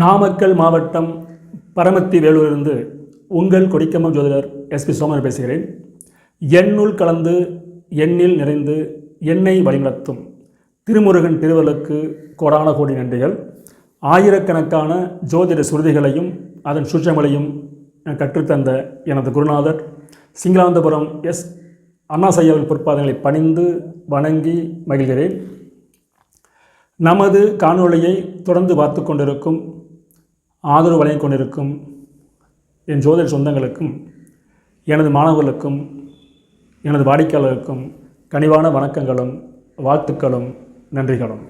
நாமக்கல் மாவட்டம் பரமத்தி வேலூரிலிருந்து உங்கள் கொடிக்கம்பம் ஜோதிடர் எஸ்பி சோமன் பேசுகிறேன். எண்ணுள் கலந்து எண்ணில் நிறைந்து எண்ணெய் வழிநடத்தும் திருமுருகன் திருவலுக்கு கோடான கோடி நன்றிகள். ஆயிரக்கணக்கான ஜோதிட சுருதிகளையும் அதன் சுற்றங்களையும் கற்றுத்தந்த எனது குருநாதர் சிங்களாந்தபுரம் எஸ் அண்ணாசையாவின் பொற்பாதங்களை பணிந்து வணங்கி மகிழ்கிறேன். நமது காணொளியை தொடர்ந்து பார்த்து கொண்டிருக்கும் ஆதரவு வழங்கிக் கொண்டிருக்கும் என் ஜோதிட சொந்தங்களுக்கும் எனது மாணவர்களுக்கும் எனது வாடிக்கையாளருக்கும் கனிவான வணக்கங்களும் வாழ்த்துக்களும் நன்றிகளும்.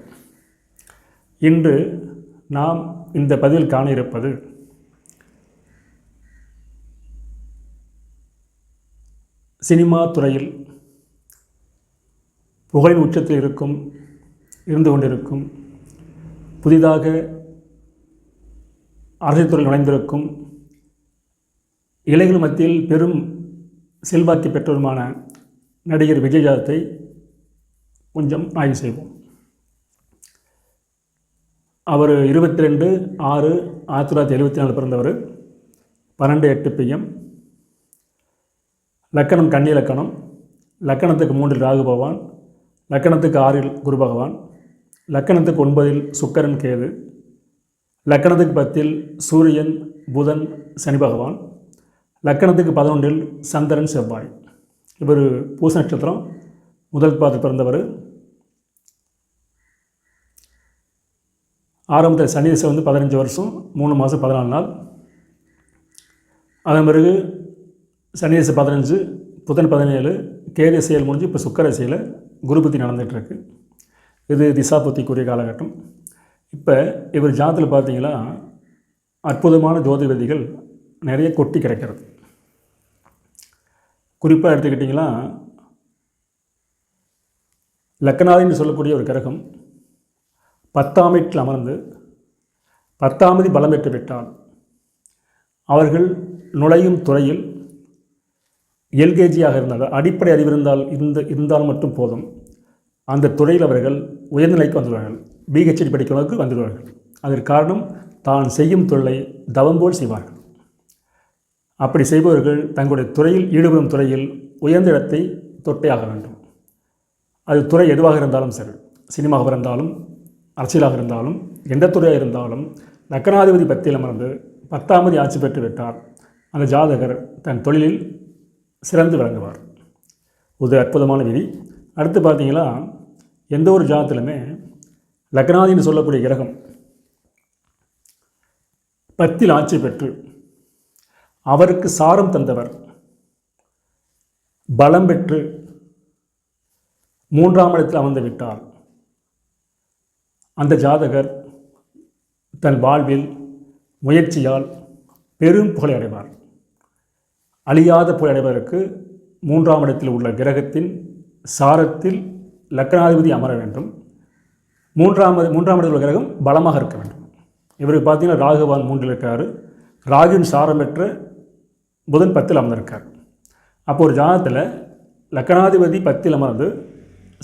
இன்று நாம் இந்த பதிவில் காண இருப்பது சினிமா துறையில் புகழின் உச்சத்தில் இருக்கும் இருந்து கொண்டிருக்கும் புதிதாக அரசியல் துறையில் நுழைந்திருக்கும் இளைஞர் மத்தியில் பெரும் செல்வாக்கு பெற்றோருமான நடிகர் விஜய் ஜாதத்தை கொஞ்சம் ஆய்வு செய்வோம். அவர் இருபத்தி ரெண்டு ஆறு ஆயிரத்தி தொள்ளாயிரத்தி எழுபத்தி நாலு பிறந்தவர். பன்னெண்டு எட்டு பிஎம் லக்கணம் கன்னி லக்கணம். லக்கணத்துக்கு மூன்றில் ராகு பகவான். லக்கணத்துக்கு ஆறில் குரு பகவான். லக்கணத்துக்கு ஒன்பதில் சுக்கரன் கேது. லக்கணத்துக்கு பத்தில் சூரியன் புதன் சனி பகவான். லக்கணத்துக்கு பதினொன்றில் சந்திரன் செவ்வாய். இவர் பூச நட்சத்திரம். முதல் பாதத்தில் பிறந்தவர். ஆரம்பத்தில் சனி திசை வந்து பதினஞ்சு வருஷம். மூணு மாதம் பதினாலு நாள். அதன் பிறகு சனி திசை பதினஞ்சு புதன் பதினேழு கேரிய செயல் முடிஞ்சு இப்போ சுக்கர செயல குருபத்தி நடந்துகிட்ருக்கு இது திசாபுத்திக்குரிய காலகட்டம். இப்போ இவர் ஜாதத்தில் பார்த்தீங்கன்னா அற்புதமான ஜோதிபதிகள் நிறைய கொட்டி கிடைக்கிறது. குறிப்பாக எடுத்துக்கிட்டிங்கன்னா லக்கனாதின்னு சொல்லக்கூடிய ஒரு கிரகம் பத்தாம் வீட்டில் அமர்ந்து பத்தாமதி பலம் பெற்று விட்டால் அவர்கள் நுழையும் துறையில் எல்கேஜியாக இருந்தால் அடிப்படை அறிவு இருந்தால் இருந்த இருந்தால் மட்டும் போதும். அந்த துறையில் அவர்கள் உயர்நிலைக்கு வந்துள்ளார்கள். பிஹெச்டி படிக்கிறவங்களுக்கு வந்துடுவார்கள். அதற்கு காரணம் தான் செய்யும் தொழிலை தவம் போல் செய்வார்கள். அப்படி செய்பவர்கள் தங்களுடைய துறையில் ஈடுபடும் துறையில் உயர்ந்த இடத்தை தொட்டே ஆக வேண்டும். அது துறை எதுவாக இருந்தாலும் சரி சினிமாவாக இருந்தாலும் அரசியலாக இருந்தாலும் எந்த துறையாக இருந்தாலும் லக்கணாதிபதி பத்தியில் மறந்து பத்தாமதி ஆட்சி பெற்று விட்டார் அந்த ஜாதகர் தன் தொழிலில் சிறந்து விளங்குவார். ஒரு அற்புதமான விதி. அடுத்து பார்த்தீங்கன்னா எந்த ஒரு ஜாதத்திலுமே லக்னாதின்னு சொல்லக்கூடிய கிரகம் பத்தில் ஆட்சி பெற்று அவருக்கு சாரம் தந்தவர் பலம் பெற்று மூன்றாம் இடத்தில் அமர்ந்து விட்டார். அந்த ஜாதகர் தன் வாழ்வில் முயற்சியால் பெரும் புகழை அடைவார். அழியாத புகழ் அடைவதற்கு மூன்றாம் இடத்தில் உள்ள கிரகத்தின் சாரத்தில் லக்னாதிபதி அமர வேண்டும். மூன்றாம் மூன்றாம் இடத்தில் கிரகம் பலமாக இருக்க வேண்டும். இவருக்கு பார்த்தீங்கன்னா ராகுவான் மூன்றில் இருக்கார் ராகுவின் சாரம் பெற்ற புதன் பத்தில் அமர்ந்திருக்கார். அப்போ ஒரு ஜாதத்தில் லக்கணாதிபதி பத்தில் அமர்ந்து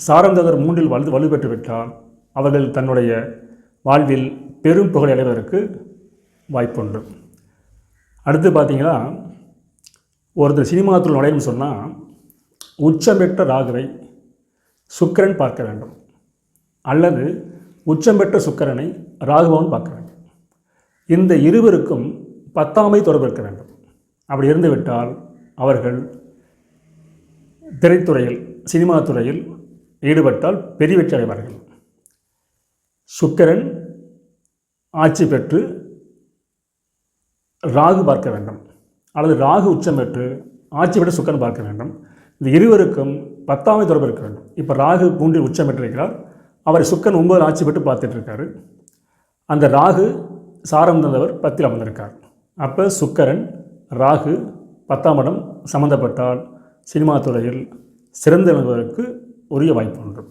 சாரந்தகர் மூன்றில் வலு வலுப்பெற்று விட்டால் அவர்கள் தன்னுடைய வாழ்வில் பெரும் புகழ் அடைவதற்கு வாய்ப்புண்டு. அடுத்து பார்த்தீங்கன்னா ஒருத்தர் சினிமாத்துள் நுழையணும்னு சொன்னால் உச்சம் பெற்ற ராகுவை சுக்கிரன் பார்க்க வேண்டும். அல்லது உச்சம் பெற்ற சுக்கரனை ராகுபவன் பார்க்க வேண்டும். இந்த இருவருக்கும் பத்தாமை தொடர்பு இருக்க வேண்டும். அப்படி இருந்துவிட்டால் அவர்கள் திரைத்துறையில் சினிமா துறையில் ஈடுபட்டால் பெரிய வெற்றி அடைவார்கள். சுக்கரன் ஆட்சி பெற்று ராகு பார்க்க வேண்டும். அல்லது ராகு உச்சம் பெற்று ஆட்சி பெற்று சுக்கரன் பார்க்க வேண்டும். இந்த இருவருக்கும் பத்தாமை தொடர்பு இருக்க வேண்டும். இப்போ ராகு பூண்டில் உச்சம் பெற்றிருக்கிறார். அவர் சுக்கன் ஒன்பது ஆட்சி பெற்று பார்த்துட்டு இருக்காரு அந்த ராகு சாரம் தந்தவர் பத்தில் அமர்ந்திருக்கார். அப்போ சுக்கரன் ராகு பத்தாம் இடம் சம்மந்தப்பட்டால் சினிமா துறையில் சிறந்து விளங்குவதற்கு உரிய வாய்ப்பு உண்டு.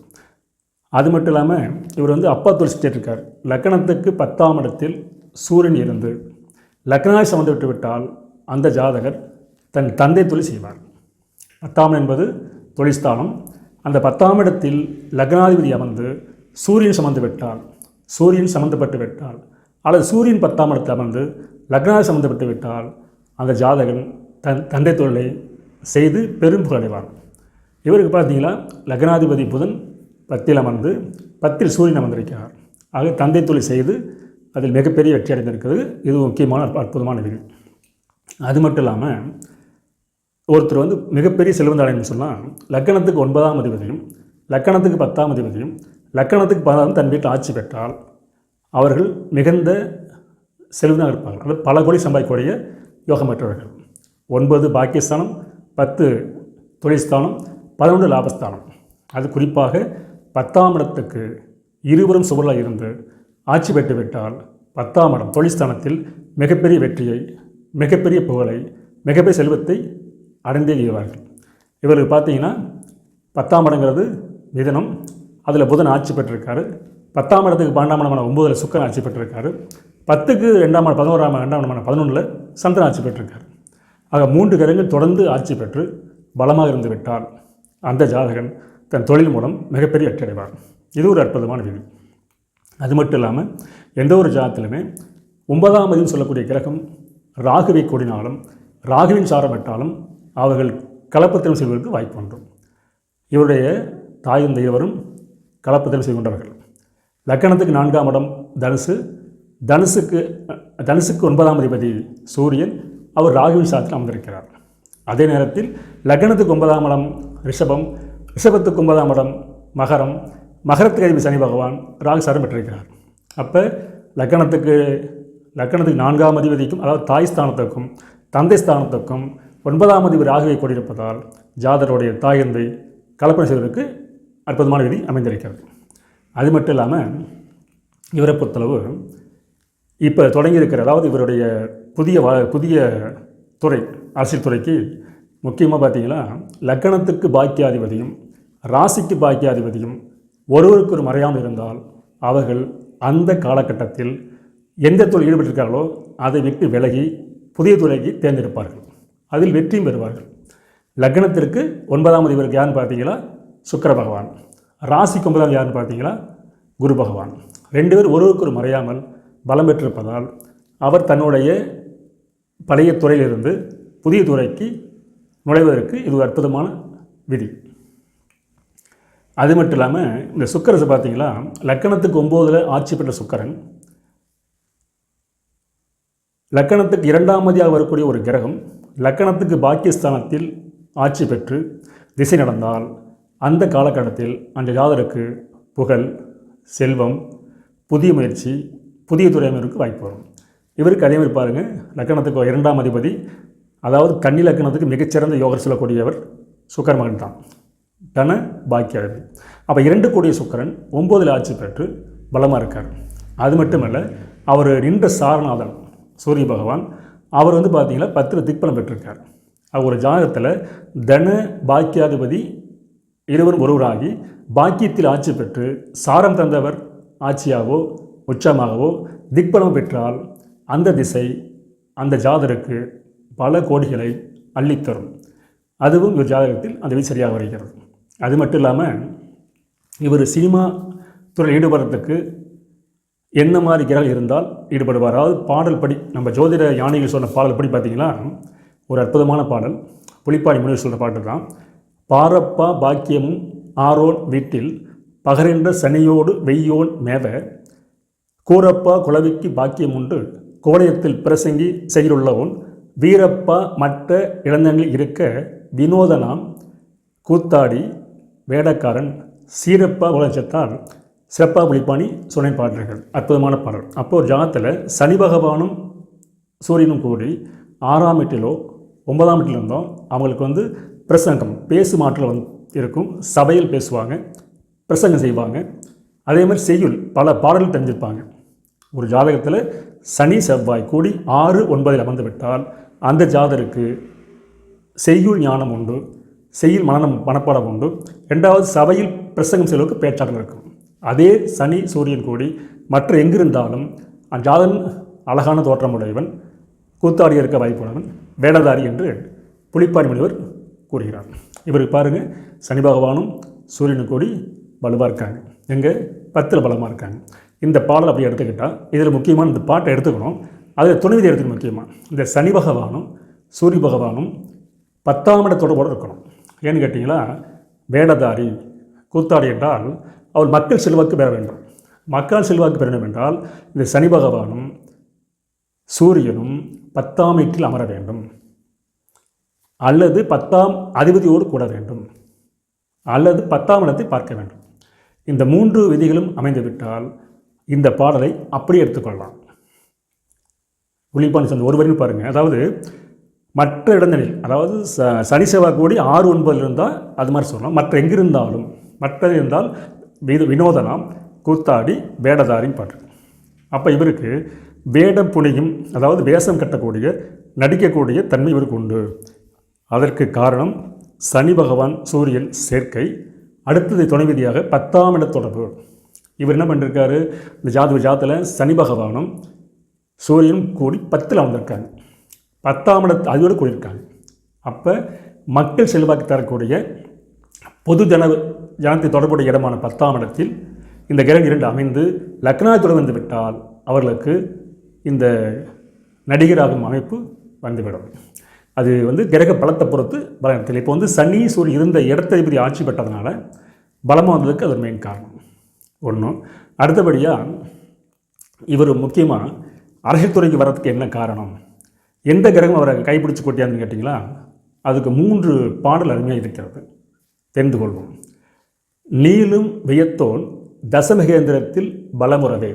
அது மட்டும் இல்லாமல் இவர் வந்து அப்பா தொழில் இருக்கார் லக்கணத்துக்கு பத்தாம் இடத்தில் சூரியன் இருந்து லக்னாய் சம்மந்தப்பட்டு விட்டால் அந்த ஜாதகர் தன் தந்தை தொழில் செய்வார். பத்தாம் என்பது தொழில்ஸ்தானம் அந்த பத்தாம் இடத்தில் லக்னாதிபதி அமர்ந்து சூரியன் சம்மந்து விட்டால் சூரியன் சம்மந்தப்பட்டு விட்டால் அல்லது சூரியன் பத்தாம் இடத்தில் அமர்ந்து லக்னாதி சம்மந்தப்பட்டு விட்டால் அந்த ஜாதகன் தன் தந்தை தொழிலை செய்து பெரும் புகழடைவார் இவருக்கு பார்த்தீங்களா? லக்னாதிபதி புதன் பத்தில் அமர்ந்து பத்தில் சூரியன் அமர்ந்திருக்கிறார். ஆக தந்தை தொழில் செய்து அதில் மிகப்பெரிய வெற்றி அடைந்திருக்கிறது. இது முக்கியமான அற்புதமான விதி. அது மட்டும் இல்லாமல் ஒருத்தர் வந்து மிகப்பெரிய செல்வந்த அடையணும்னு சொன்னால் லக்கணத்துக்கு ஒன்பதாம் அதிபதியும் லக்கணத்துக்கு பத்தாம் அதிபதியும் லக்கணத்துக்கு பதினாறும் தன் வீட்டில் ஆட்சி பெற்றால் அவர்கள் மிகுந்த செல்வந்தாக இருப்பார்கள். அது பல கோடி சம்பாதிக்கக்கூடிய யோகம் பெற்றவர்கள் ஒன்பது பாக்கியஸ்தானம் பத்து தொழில்ஸ்தானம் பதினொன்று லாபஸ்தானம். அது குறிப்பாக பத்தாம் இடத்துக்கு இருவரும் சுவரில் இருந்து ஆட்சி பெற்று விட்டால் பத்தாம் இடம் தொழில்ஸ்தானத்தில் மிகப்பெரிய வெற்றியை மிகப்பெரிய புகழை மிகப்பெரிய செல்வத்தை அடைந்தே செய்வார்கள். இவருக்கு பார்த்தீங்கன்னா பத்தாம் இடங்கிறது மிதனம் அதில் புதன் ஆட்சி பெற்றிருக்காரு. பத்தாம் இடத்துக்கு பன்னெண்டாம் இடமான ஒம்பதில் சுக்கரன் ஆட்சி பெற்றிருக்காரு. பத்துக்கு ரெண்டாம் பதினோராம் ரெண்டாம் இடமான பதினொன்றில் சந்திரன் ஆட்சி பெற்றிருக்காரு. ஆக மூன்று கிரகங்கள் தொடர்ந்து ஆட்சி பெற்று பலமாக இருந்து விட்டால் அந்த ஜாதகன் தன் தொழில் மூலம் மிகப்பெரிய வெற்றி அடைவார் இது ஒரு அற்புதமான விதி. அது மட்டும் இல்லாமல் எந்த ஒரு ஜாதத்திலுமே ஒன்பதாம் அதிகம் சொல்லக்கூடிய கிரகம் ராகுவை கூடினாலும் ராகுவின் சாரம் விட்டாலும் அவர்கள் கலப்பத்தில் செய்வதற்கு வாய்ப்பு உண்டு இவருடைய தாயும் தெய்வரும் கலப்பத்தில் கலப்பத்திரம் லக்கணத்துக்கு நான்காம் இடம் தனுசு. தனுசுக்கு தனுசுக்கு ஒன்பதாம் அதிபதி சூரியன். அவர் ராகுவின் சாத்தில் அமர்ந்திருக்கிறார். அதே நேரத்தில் லக்னத்துக்கு ஒன்பதாம் இடம் ரிஷபம். ரிஷபத்துக்கு ஒன்பதாம் இடம் மகரம். மகரத்துக்கு அதிபதி சனி பகவான் ராகு சாரம் பெற்றிருக்கிறார். அப்போ லக்கணத்துக்கு லக்கணத்துக்கு நான்காம் அதிபதிக்கும் அதாவது தாய் ஸ்தானத்துக்கும் தந்தை ஸ்தானத்துக்கும் ஒன்பதாம் அதிபர் ராகுவை கொண்டிருப்பதால் ஜாதருடைய தாயந்தை கலப்பனை செய்வதற்கு அற்புதமான விதி அமைந்திருக்கிறது. அது மட்டும் இல்லாமல் இவரை பொறுத்தளவு இப்போ தொடங்கியிருக்கிற அதாவது இவருடைய புதிய வா புதிய துறை அரசியல் துறைக்கு முக்கியமாக பார்த்தீங்கன்னா லக்கணத்துக்கு பாக்கியாதிபதியும் ராசிக்கு பாக்கியாதிபதியும் ஒருவருக்கு ஒரு மறையாமல் இருந்தால் அவர்கள் அந்த காலகட்டத்தில் எந்த தொழில் ஈடுபட்டிருக்கார்களோ அதை விட்டு விலகி புதிய துறைக்கு தேர்ந்தெடுப்பார்கள். அதில் வெற்றியும் பெறுவார்கள். லக்னத்திற்கு ஒன்பதாம் அதிபருக்கு யாருன்னு பார்த்தீங்களா? சுக்கர பகவான். ராசிக்கு ஒன்பதாம் யாருன்னு பார்த்தீங்களா? குரு பகவான். ரெண்டு பேர் ஒருவருக்கு ஒரு மறையாமல் பலம் பெற்றிருப்பதால் அவர் தன்னுடைய பழைய துறையிலிருந்து புதிய துறைக்கு நுழைவதற்கு இது ஒரு அற்புதமான விதி. அது மட்டும் இல்லாமல் இந்த சுக்கரசு பார்த்தீங்களா? லக்கணத்துக்கு ஒம்போதில் ஆட்சி பெற்ற சுக்கரன். லக்கணத்துக்கு இரண்டாம் மதியாக வரக்கூடிய ஒரு கிரகம் லக்கணத்துக்கு பாக்கியஸ்தானத்தில் ஆட்சி பெற்று திசை நடந்தால் அந்த காலகட்டத்தில் அந்த ஜாதருக்கு புகழ் செல்வம் புதிய முயற்சி புதிய துறையினருக்கு வாய்ப்பு வரும். இவருக்கு அதே மாதிரி பாருங்கள் லக்கணத்துக்கு இரண்டாம் அதிபதி அதாவது கன்னி லக்கணத்துக்கு மிகச்சிறந்த யோகர் சொல்லக்கூடியவர் சுக்கர் மகன் தான். தன பாக்கியாதிபதி அப்போ இரண்டு கோடிய சுக்கரன் ஒம்போதில் ஆட்சி பெற்று பலமாக இருக்கார். அது மட்டுமல்ல அவர் நின்ற சாரநாதன் சூரிய பகவான் அவர் வந்து பார்த்தீங்கன்னா பத்தில் திக்பலம் பெற்றிருக்கார். அவர் ஒரு ஜாதகத்தில் தன பாக்கியாதிபதி இருவரும் ஒருவராகி பாக்கியத்தில் ஆட்சி பெற்று சாரம் தந்தவர் ஆட்சியாகவோ உச்சமாகவோ திக்பலம் பெற்றால் அந்த திசை அந்த ஜாதருக்கு பல கோடிகளை அள்ளித்தரும். அதுவும் இவர் ஜாதகத்தில் அந்த விதி சரியாக வருகிறது. அது மட்டும் இல்லாமல் இவர் சினிமா துறையில் ஈடுபடுறதுக்கு என்ன மாதிரி கிரகம் இருந்தால் ஈடுபடுவார். அதாவது பாடல் படி நம்ம ஜோதிட யானைகள் சொன்ன பாடல் படி பார்த்தீங்கன்னா ஒரு அற்புதமான பாடல். புலிப்பாடி முனிவர் சொல்கிற பாட்டு தான் பாரப்பா பாக்கியமும் ஆரோன் வீட்டில் பகரென்ற சனியோடு வெய்யோன் மேவ. கூரப்பா குலவிக்கு பாக்கியம் உண்டு. கோடயத்தில் பிரசங்கி செய்துள்ளவன். வீரப்பா மற்ற இளைஞர்கள் இருக்க வினோதனாம். கூத்தாடி வேடக்காரன். சீரப்பா உலகத்தால் சிறப்பாக புலிப்பாணி சுனை பாடல்கள். அற்புதமான பாடல். அப்போ ஒரு ஜாதத்தில் சனி பகவானும் சூரியனும் கூடி ஆறாம் எட்டிலோ ஒன்பதாம் எட்டில் இருந்தோம் அவங்களுக்கு வந்து பிரசங்கம் பேசும் ஆற்றல் வந்து இருக்கும். சபையில் பேசுவாங்க பிரசங்கம் செய்வாங்க. அதே மாதிரி செய்யுள் பல பாடல்கள் தெரிஞ்சிருப்பாங்க. ஒரு ஜாதகத்தில் சனி செவ்வாய் கூடி ஆறு ஒன்பதில் அமர்ந்து விட்டால் அந்த ஜாதருக்கு செய்யுள் ஞானம் உண்டு செய்யுள் மனநம் மனப்பாடம் உண்டு. ரெண்டாவது சபையில் பிரசங்கம் செய்வதற்கு பேச்சாற்றல் இருக்கும். அதே சனி சூரியன் கூடி மற்ற எங்கிருந்தாலும் அந்த அழகான தோற்றமுடையவன் கூத்தாடி இருக்க வாய்ப்புள்ளவன் வேடதாரி என்று புலிப்பாடி முனிவர் கூறுகிறார். இவருக்கு பாருங்கள் சனி பகவானும் சூரியனும் கூடி வலுவாக இருக்காங்க. எங்கே? பத்தில் பலமாக இருக்காங்க. இந்த பாடல் அப்படி எடுத்துக்கிட்டால் இதில் முக்கியமான இந்த பாட்டை எடுத்துக்கணும். அதில் துணைவிதி எடுத்துக்கணும் முக்கியமாக இந்த சனி பகவானும் சூரிய பகவானும் பத்தாம் இட தொடர்போடு இருக்கணும். ஏன்னு கேட்டிங்களா? வேடதாரி கூத்தாடி என்றால் அவர் மக்கள் செல்வாக்கு பெற வேண்டும். மக்கள் செல்வாக்கு பெற வேண்டும் என்றால் இந்த சனி பகவானும் சூரியனும் பத்தாம் வீட்டில் அமர வேண்டும். அல்லது பத்தாம் அதிபதியோடு கூட வேண்டும். அல்லது பத்தாம் இடத்தை பார்க்க வேண்டும். இந்த மூன்று விதிகளும் அமைந்துவிட்டால் இந்த பாடலை அப்படியே எடுத்துக்கொள்ளலாம். புலிப்பாணி சந்தை ஒரு வரையும் பாருங்கள் அதாவது மற்ற இடங்களில் அதாவது ச சனி செவ்வாய் கூடி ஆறு ஒன்பதில் இருந்தால் அது மாதிரி சொல்லலாம். மற்ற எங்கிருந்தாலும் மற்றது இருந்தால் வித வினோதனாம் கூத்தாடி வேடதாரின்னு பாட்டு. அப்போ இவருக்கு வேடம் புனியும் அதாவது வேஷம் கட்டக்கூடிய நடிக்கக்கூடிய தன்மை இவருக்கு உண்டு. அதற்கு காரணம் சனி பகவான் சூரியன் சேர்க்கை அடுத்தது துணைவிதியாக பத்தாம் இட தொடர்பு. இவர் என்ன பண்ணிருக்காரு? இந்த ஜாது ஜாத்தில் சனி பகவானும் சூரியனும் கூடி பத்தில் அமர்ந்திருக்காங்க. பத்தாம் இடத்து அதோடு கூடியிருக்காங்க. அப்போ மக்கள் செல்வாக்கு தரக்கூடிய பொது ஜன ஜனத்தை தொடர்புடைய இடமான பத்தாம் இடத்தில் இந்த கிரகம் இரண்டு அமைந்து லக்னாத்துடன் வந்து விட்டால் அவர்களுக்கு இந்த நடிகராகும் அமைப்பு வந்துவிடும். அது வந்து கிரக பலத்தை பொறுத்து பலத்தில் இப்போ வந்து சனி சூரியன் இருந்த இடத்தை இப்படி ஆட்சி பெற்றதுனால பலமாக வந்ததுக்கு அது மெயின் காரணம். ஒன்று அடுத்தபடியாக இவர் முக்கியமாக அரசியல் துறைக்கு வர்றதுக்கு என்ன காரணம்? எந்த கிரகம் அவரை கைப்பிடிச்சு கொட்டியான்னு கேட்டிங்களா? அதுக்கு மூன்று பாடல் அருமையாக இருக்கிறது. தெரிந்து கொள்வோம். நீளும் வியத்தோன் தசமகேந்திரத்தில் பலமுறவே.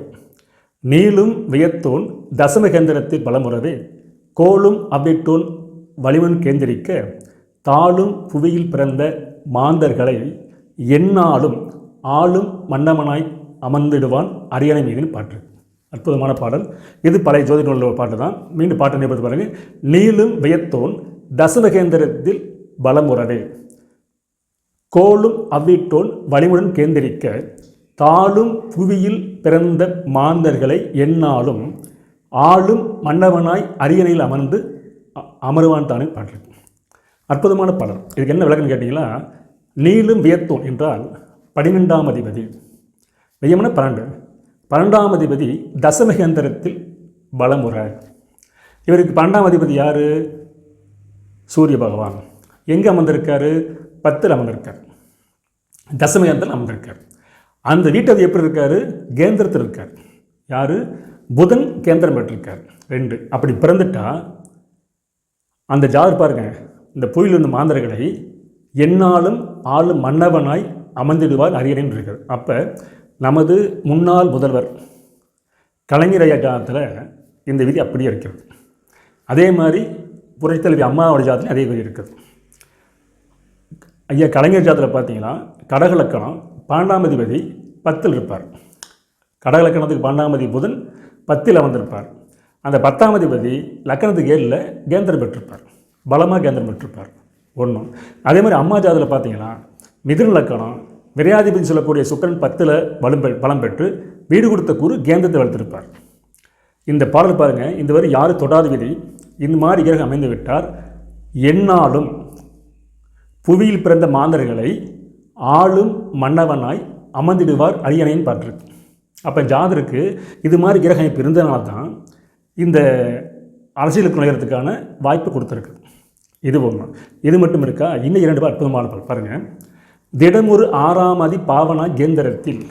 நீளும் வியத்தோன் தசமகேந்திரத்தில் பலமுறவே. கோளும் அவ்விட்டோன் வலிவன் கேந்திரிக்க தாளும் புவியில் பிறந்த மாந்தர்களை எந்நாளும் ஆளும் மன்னமனாய் அமர்ந்திடுவான் அரியணை மீதின் பாட்டு. அற்புதமான பாடல். இது பழைய ஜோதி நூலில் பாட்டு தான். மீண்டும் பாட்டு நிபுணத்து பாருங்கள் நீளும் வியத்தோன் தசமகேந்திரத்தில் பலமுறவே. கோளும் அவ்விட்டோன் வலிமுடன் கேந்திரிக்க தாளும் புவியில் பிறந்த மாந்தர்களை எண்ணாலும் ஆளும் மன்னவனாய் அரியணையில் அமர்ந்து அ- அமருவான் தானே பாடல். அற்புதமான பாடல். இதுக்கு என்ன விளக்கம்னு கேட்டிங்கன்னா நீளும் வியத்தோன் என்றால் பனிரெண்டாம் அதிபதி. வியம்னா பன்னெண்டு. பன்னெண்டாம் அதிபதி தசமகேந்திரத்தில் பலமுறை இவருக்கு பன்னெண்டாம் அதிபதி யார்? சூரிய பகவான். எங்கே அமர்ந்திருக்காரு? பத்தில் அமர்ந்திருக்கார். தசமயத்தில் அமர்ந்திருக்கார். அந்த வீட்டது எப்படி இருக்கார்? கேந்திரத்தில் இருக்கார். யார்? புதன் கேந்திரம் பெற்றிருக்கார். ரெண்டு. அப்படி பிறந்துட்டா அந்த ஜாதர் பாருங்க இந்த புயல் மாந்தர்களை எந்நாளும் ஆளும் மன்னவனாய் அமர்ந்திடுவார் அரியணைன்னு இருக்கார். அப்போ நமது முன்னாள் முதல்வர் கலைஞர் ஐயா ஜாதத்தில் இந்த விதி அப்படியே இருக்கிறது. அதே மாதிரி புரட்சித்தலைவி அம்மாவோட ஜாதத்தில் அதே விதி இருக்குது ஐயா கலைஞர் ஜாத்தில் பார்த்தீங்கன்னா கடகலக்கணம் பன்னெண்டாம் அதிபதி பத்தில் இருப்பார். கடகலக்கணத்துக்கு பன்னெண்டாம் அதிபதி புதன் பத்தில் அமர்ந்திருப்பார். அந்த பத்தாம் அதிபதி லக்கணத்துக்கு ஏழில் கேந்திரம் பெற்றிருப்பார். பலமாக கேந்திரம் பெற்றிருப்பார். ஒன்றும் அதே மாதிரி அம்மா ஜாதத்தில் பார்த்தீங்கன்னா மிதுன லக்கணம் விரையாதிபதி சொல்லக்கூடிய சுக்கரன் பத்தில் பலம் பெ பலம் பெற்று வீடு கொடுத்த கூறு கேந்திரத்தை வளர்த்திருப்பார். இந்த பாடல் பாருங்கள் இந்த வரை யார் தொடாத விதி இந்த மாதிரி கிரகம் அமைந்து விட்டார் எந்நாளும் புவியில் பிறந்த மாந்தர்களை ஆளும் மன்னவனாய் அமர்ந்திடுவார் அரியணையின் பற்று. அப்போ ஜாதருக்கு இது மாதிரி கிரகம் இப்போ இருந்தனால தான் இந்த அரசியலுக்கு நுழையிறதுக்கான வாய்ப்பு கொடுத்துருக்கு. இது ஒன்று இது மட்டும் இருக்கா? இன்னும் இரண்டு பேர் அற்புதமான பாருங்கள் திடமுறு ஆறாமதி பாவனா கேந்திரத்தில்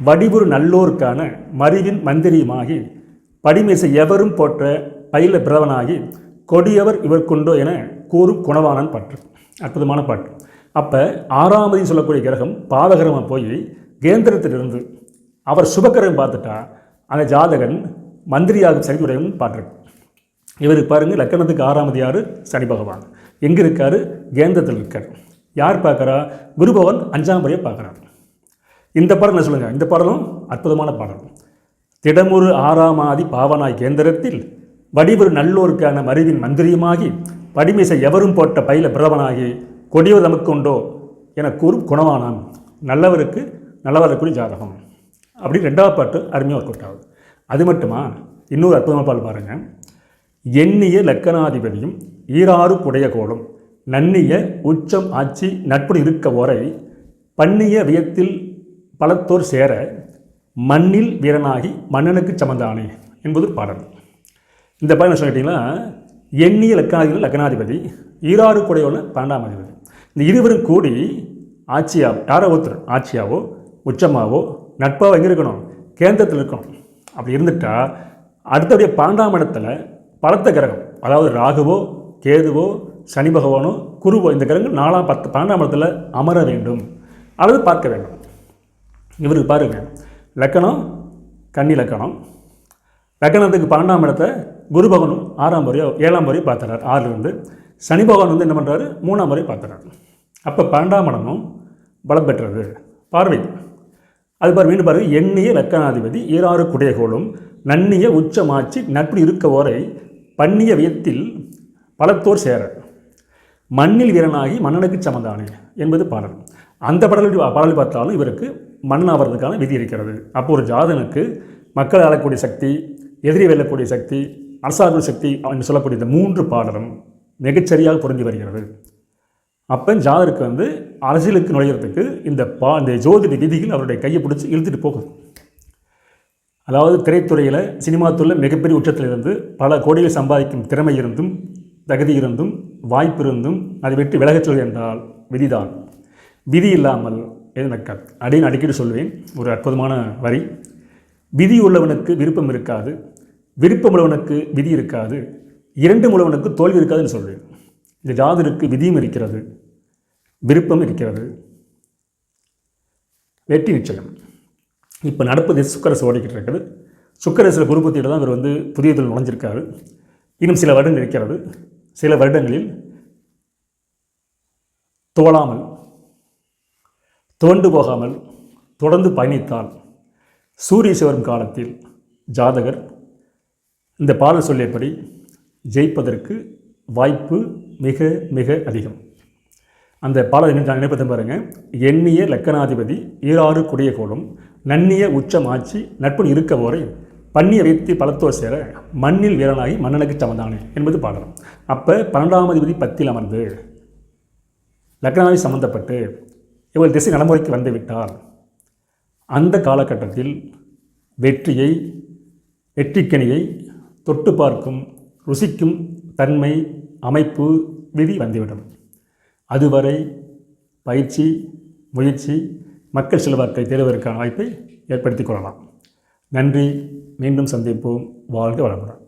வடிவுறு நல்லோருக்கான மறிவின் மந்திரியுமாகி படிமேசை எவரும் போற்ற பயில பிரவனாகி கொடியவர் இவர் கொண்டோ என கூறும் குணவானன் பற்று. அற்புதமான பாட்டு. அப்போ ஆறாமதி சொல்லக்கூடிய கிரகம் பாதகரமாக போய் கேந்திரத்திலிருந்து அவர் சுபக்கரம் பார்த்துட்டா அந்த ஜாதகன் மந்திரியாக சரிவுடையவன் பாட்டிருக்கு இவருக்கு பாருங்க லக்கணத்துக்கு ஆறாமது யார் சனி பகவான். எங்கே இருக்காரு? கேந்திரத்தில் இருக்கார். யார் பார்க்குறா? குருபவன் அஞ்சாம் முறையை பார்க்குறார் இந்த பாடல் என்ன சொல்லுங்கள் இந்த பாடலும் அற்புதமான பாடல். திடமுறு ஆறாமாதி பாவனாய் கேந்திரத்தில் வடிவரு நல்லோருக்கான மருவின் மந்திரியுமாகி படிமிசை எவரும் போட்ட பையில பிரதமனாகி கொடியவர் நமக்குண்டோ என கூறும் குணவானான். நல்லவருக்கு நல்லவருக்குரிய ஜாதகம். அப்படி ரெண்டாவது பாட்டு அருமையாக ஒர்க் அவுட் ஆகுது. அது மட்டுமா? இன்னொரு அற்புதமான பாடல் பாருங்கள் எண்ணிய லக்கணாதிபதியும் ஈராறு குடைய கோலும் நன்னிய உச்சம் ஆட்சி நட்பு இருக்க ஓரை பண்ணிய வியத்தில் பலத்தோர் சேர மண்ணில் வீரனாகி மன்னனுக்கு சமந்தானே என்பது பாடல். இந்த பாடல் என்ன சொல்லிட்டீங்கன்னா எண்ணிய லக்னாதிபதி லக்னாதிபதி ஈராறு குடையோட பன்னெண்டாம் அதிபதி. இந்த இருவரும் கூடி ஆட்சியா யாரோ ஒருத்தர் ஆட்சியாவோ உச்சமாவோ நட்பாவோ எங்கே இருக்கணும்? கேந்திரத்தில் இருக்கணும். அப்படி இருந்துட்டால் அடுத்தபடிய பன்னெண்டாம் இடத்துல பலத்த கிரகம் அதாவது ராகுவோ கேதுவோ சனி பகவானோ குருவோ இந்த கிரகங்கள் நாலாம் பத்து பன்னெண்டாம் இடத்துல அமர வேண்டும். அல்லது பார்க்க வேண்டும். இவருக்கு பாருங்கள் லக்கணம் கன்னி லக்கணம். லக்கணத்துக்கு பன்னெண்டாம் இடத்தை குரு பகவான் ஆறாம் முறையோ ஏழாம் முறையோ பார்த்துறாரு. ஆறுலேருந்து சனி பகவான் வந்து என்ன பண்ணுறாரு மூணாம் முறை பார்த்துறாரு. அப்போ பன்னெண்டாம் இடமும் பலம் பெற்றது. பார்வை. அது பாரு மீண்டும் பாருங்க எண்ணிய லக்கணாதிபதி ஈராறு குடையகோளும் நன்னிய உச்சமாச்சி நட்பு இருக்க ஓரை பண்ணிய வியத்தில் பலத்தோர் சேர மண்ணில் வீரனாகி மன்னனுக்கு சமந்தானே என்பது பாடல். அந்த பாடல் பாடல் பார்த்தாலும் இவருக்கு மன்னன் ஆவறதுக்கான விதி இருக்கிறது. அப்போ ஒரு ஜாதனுக்கு மக்கள் ஆளக்கூடிய சக்தி எதிரி வெல்லக்கூடிய சக்தி அரசாங்க சக்தி என்று சொல்லக்கூடிய இந்த மூன்று பாடலும் மிகச்சரியாக பொருந்தி வருகிறது. அப்போ ஜாதருக்கு வந்து அரசியலுக்கு நுழையிறதுக்கு இந்த பா இந்த ஜோதிட விதிகள் அவருடைய கையை பிடிச்சி இழுத்துட்டு போகும். அதாவது திரைத்துறையில் சினிமா துறையில் மிகப்பெரிய உச்சத்தில் இருந்து பல கோடிகள் சம்பாதிக்கும் திறமை இருந்தும் தகுதி இருந்தும் வாய்ப்பு இருந்தும் அதை விட்டு விலகச் சொல்வது என்றால் விதிதான். விதி இல்லாமல் எது நடக்காது. அப்படின்னு அடிக்கடி சொல்வேன். ஒரு அற்புதமான வரி. விதி உள்ளவனுக்கு விருப்பம் இருக்காது. விருப்பம் உள்ளவனுக்கு விதி இருக்காது. இரண்டு உள்ளவனுக்கு தோல்வி இருக்காதுன்னு சொல்கிறேன் இந்த ஜாதருக்கு விதியும் இருக்கிறது. விருப்பம் இருக்கிறது. வெற்றி நிச்சயம். இப்போ நடப்பது சுக்கரசு ஓடிக்கிட்டு இருக்குது. சுக்கரசில் குருபத்தியில் தான் இவர் வந்து புதிய தொழில் நுழைஞ்சிருக்காரு. இன்னும் சில வருடங்கள் இருக்கிறது. சில வருடங்களில் தோழாமல் துவண்டு போகாமல் தொடர்ந்து பயணித்தால் சூரிய சிவரும் காலத்தில் ஜாதகர் இந்த பாடல் சொல்லியபடி ஜெயிப்பதற்கு வாய்ப்பு மிக மிக அதிகம். அந்த பாடல் நினைப்பதை பாருங்க. எண்ணிய லக்கணாதிபதி ஈராறு குடிய கோலம் நன்னிய உச்சம் ஆட்சி நட்பு இருக்க போரை பண்ணிய வைத்து பலத்தோர் சேர மண்ணில் வீரனாகி மன்னனுக்கு சமந்தானே என்பது பாடலாம் அப்போ பன்னெண்டாம் அதிபதி பத்தில் அமர்ந்து லக்னாதி சம்பந்தப்பட்டு இவர் திசை நடைமுறைக்கு வந்துவிட்டால் அந்த காலகட்டத்தில் வெற்றியை வெற்றிக்கனியை தொட்டு பார்க்கும் ருசிக்கும் தன்மை அமைப்பு விதி வந்துவிடும். அதுவரை பயிற்சி முயற்சி மக்கள் செல்வாக்கை தேடுவதற்கான வாய்ப்பை ஏற்படுத்திக் கொள்ளலாம். நன்றி. மீண்டும் சந்திப்போம். வாழ்க வளமுடன்.